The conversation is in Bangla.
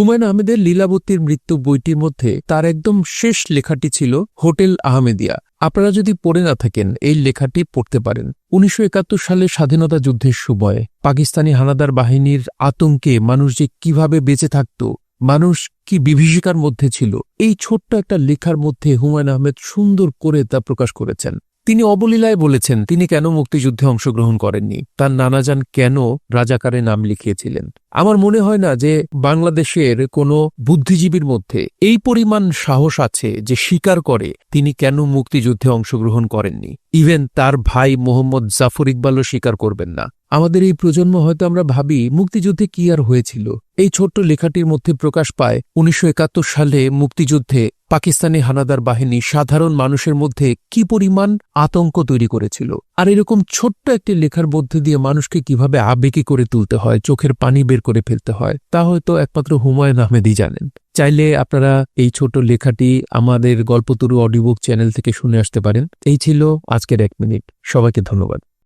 হুমায়ুন আহমেদের লীলাবতীর মৃত্যু বইটির মধ্যে তার একদম শেষ লেখাটি ছিল হোটেল আহমেদিয়া। আপনারা যদি পড়ে না থাকেন, এই লেখাটি পড়তে পারেন। উনিশশো একাত্তর সালে স্বাধীনতা যুদ্ধের সময় পাকিস্তানি হানাদার বাহিনীর আতঙ্কে মানুষ যে কীভাবে বেঁচে থাকত, মানুষ কি বিভীষিকার মধ্যে ছিল, এই ছোট্ট একটা লেখার মধ্যে হুমায়ুন আহমেদ সুন্দর করে তা প্রকাশ করেছেন। তিনি অবলীলায় বলেছেন, তিনি কেন মুক্তিযুদ্ধে অংশগ্রহণ করেননি? তার নানাজান কেন রাজাকারে নাম লিখিয়েছিলেন? আমার মনে হয় না যে বাংলাদেশের কোনো বুদ্ধিজীবীর মধ্যে এই পরিমাণ সাহস আছে যে স্বীকার করে তিনি কেন মুক্তিযুদ্ধে অংশগ্রহণ করেননি। ইভেন তার ভাই মোহাম্মদ জাফর ইকবালও স্বীকার করবেন না। আমাদের এই প্রজন্ম হয়তো আমরা ভাবি, মুক্তিযুদ্ধে কি আর হয়েছিল? এই ছোট্ট লেখাটির মধ্যে প্রকাশ পায়, উনিশশো একাত্তর সালে মুক্তিযুদ্ধে পাকিস্তানি হানাদার বাহিনী সাধারণ মানুষের মধ্যে কি পরিমাণ আতঙ্ক তৈরি করেছিল? আর এরকম ছোট্ট একটি লেখার মধ্যে দিয়ে মানুষকে কীভাবে আবেগী করে তুলতে হয়, চোখের পানি বের করে ফেলতে হয়, তা হয়তো একমাত্র হুমায়ুন আহমেদই জানেন। চাইলে আপনারা এই ছোট লেখাটি আমাদের গল্পতরু অডিওবুক চ্যানেল থেকে শুনে আসতে পারেন। এই ছিল আজকের এক মিনিট। সবাইকে ধন্যবাদ।